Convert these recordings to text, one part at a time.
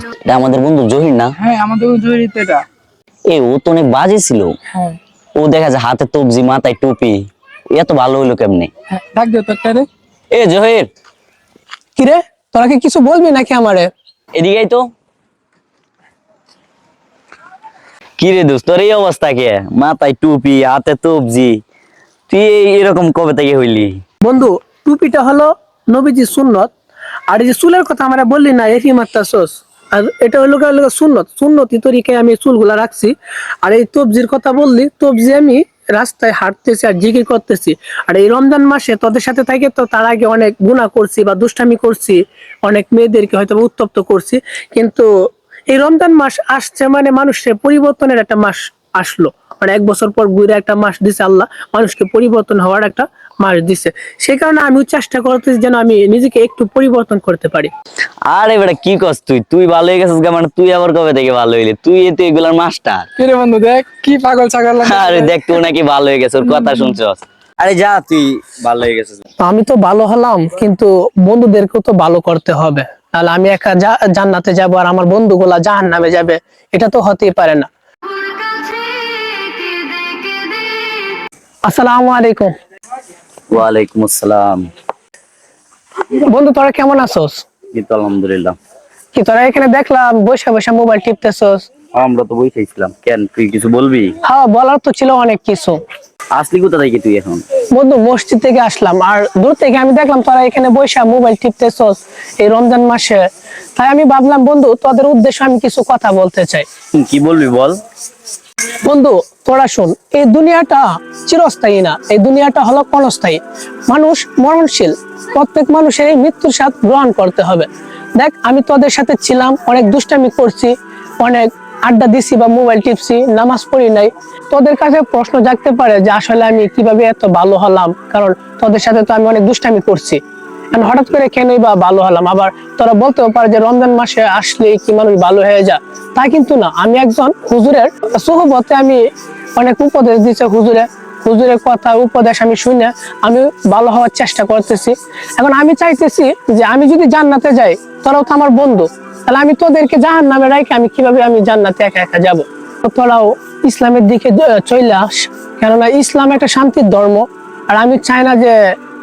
দোস্ত এটা আমাদের বন্ধু জহির না? হ্যাঁ আমাদের জরুরি তো এটা। এ ও তো অনেক বাজে ছিল। হ্যাঁ। ও দেখা যায় হাতে তবজি মাথায় টুপি। এত ভালো হইল কেমনে? হ্যাঁ ডাক দিও তো একটা রে। এ জহির। কিরে তোরা কি কিছু বলবি নাকি আমারে? এদিকেই তো। কি রে দোস্ত তোর এই অবস্থা কে? মাথায় টুপি হাতে তবজি। তুই এরকম কবে থেকে হইলি? বন্ধু টুপিটা হলো নবীজি সুন্নত। আর এই যে চুলের কথা আমরা বললি না এফি মাত্রা সোস। আর এটা হলো গিয়ে সুন্নত। সুন্নতি তরিকে আমি চুলগুলা রাখছি। আর এই তবজির কথা বললি, তবজি আমি রাস্তায় হাঁটতেছি আর জিকির করতেছি। আর এই রমজান মাসে তোদের সাথে থাকে তো তার আগে অনেক গুণা করছি বা দুষ্টামি করছি, অনেক মেয়েদেরকে হয়তো উত্তপ্ত করছি। কিন্তু এই রমজান মাস আসছে মানে মানুষের পরিবর্তনের একটা মাস আসলো। মানে এক বছর পর ঘুরে একটা মাস দিছে আল্লাহ মানুষকে পরিবর্তন হওয়ার একটা মাস দিছে। সেই কারণে আমি চেষ্টা করতেছি যেন আমি নিজেকে একটু পরিবর্তন করতে পারি। আরে বেটা কি কস তুই? তুই ভালো হয়ে গেছিস মানে তুই আবার কবে থেকে ভালো হইলি? তুই এতে এগুলার মাস্টার। কি রে বন্ধু দেখ কি পাগল ছাগল আরে দেখ তুই নাকি ভালো হয়ে গেছে ওর কথা শুনছস। আরে যা তুই ভালো হয়ে গেছিস। তো আমি তো ভালো হলাম কিন্তু বন্ধুদেরকেও তো ভালো করতে হবে। তাহলে আমি একা জান্নাতে যাব আর আমার বন্ধুগুলা জাহান নামে যাবে এটা তো হতেই পারে না। আসসালামু আলাইকুম। ওয়ালাইকুম আসসালাম। বন্ধু তোরা কেমন আছোস? এই তো আলহামদুলিল্লাহ। কি তোরা এখানে দেখলাম বসে বসে মোবাইল টিপতেছস? আমরা তো কেন তুই কিছু বলবি? হ্যাঁ বলার তো ছিল অনেক কিছু। আসলি কোথা থেকে তুই এখন? বন্ধু মসজিদ থেকে আসলাম। আর দূর থেকে আমি দেখলাম তোরা এখানে বসে মোবাইল টিপতেছস এই রমজান মাসে। তাই আমি ভাবলাম বন্ধু তোদের উদ্দেশ্যে আমি কিছু কথা বলতে চাই। কি বলবি বল? বন্ধু তোরা শোন, এই দুনিয়াটা চিরস্থায়ী না, এই দুনিয়াটা হলো ক্ষণস্থায়ী। মানুষ মরণশীল, প্রত্যেক মানুষের এই মৃত্যুর সাথে গ্রহণ করতে হবে। দেখ, আমি তোদের সাথে ছিলাম, অনেক দুষ্টামি করছি, অনেক আড্ডা দিছি বা মোবাইল টিপছি, নামাজ পড়ি নাই। তোদের কাছে প্রশ্ন জাগতে পারে যে, আসলে আমি কীভাবে এত ভালো হলাম? কারণ তোদের সাথে তো আমি অনেক দুষ্টামি করছি। এখন হঠাৎ করে কেনই বা ভালো হলাম। আবার তোরা বলতেও পারে যে রমজান মাসে আসলে কি মানুষ ভালো হয়ে যা তা কিন্তু না। আমি একজন হুজুরের সুহবতে আমি অনেক উপদেশ দিচ্ছে হুজুরে। হুজুরের কথা, উপদেশ আমি শুনে আমি ভালো হওয়ার চেষ্টা করতেছি। এখন আমি চাইতেছি যে আমি যদি জান্নাতে যাই, তোরাও তো আমার বন্ধু। তাহলে আমি তোদেরকে জাহান নামে রাখি আমি কীভাবে আমি জান্নাতে একা একা যাব? তোরাও ইসলামের দিকে চলে আস। কেননা ইসলাম একটা শান্তির ধর্ম। আর আমি চাই না যে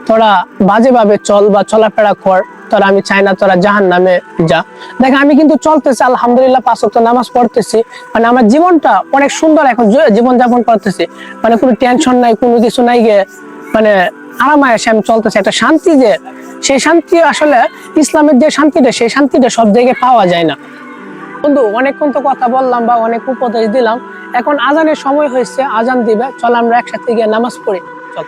তোরা বাজে ভাবে চল বা চলাফেরা কর, তোরা আমি চাই না তোরা জাহান নামে যা। দেখ, আমি কিন্তু চলতেছি, আলহামদুলিল্লাহ, পাঁচ ওয়াক্ত নামাজ পড়তেছি। মানে আমার জীবনটা অনেক সুন্দর এখন জীবন যাপন করতেছি। মানে কোনো টেনশন নাই, কোনো কিছু নাই গিয়ে মানে আরামায় এসে আমি চলতেছি, একটা শান্তি যে, সেই শান্তি আসলে ইসলামের যে শান্তিটা, সেই শান্তিটা সব জায়গায় পাওয়া যায় না। বন্ধু, অনেকক্ষণ তো কথা বললাম বা অনেক উপদেশ দিলাম। এখন আজানের সময় হয়েছে, আজান দিবে, চল আমরা একসাথে গিয়ে নামাজ পড়ি। চল।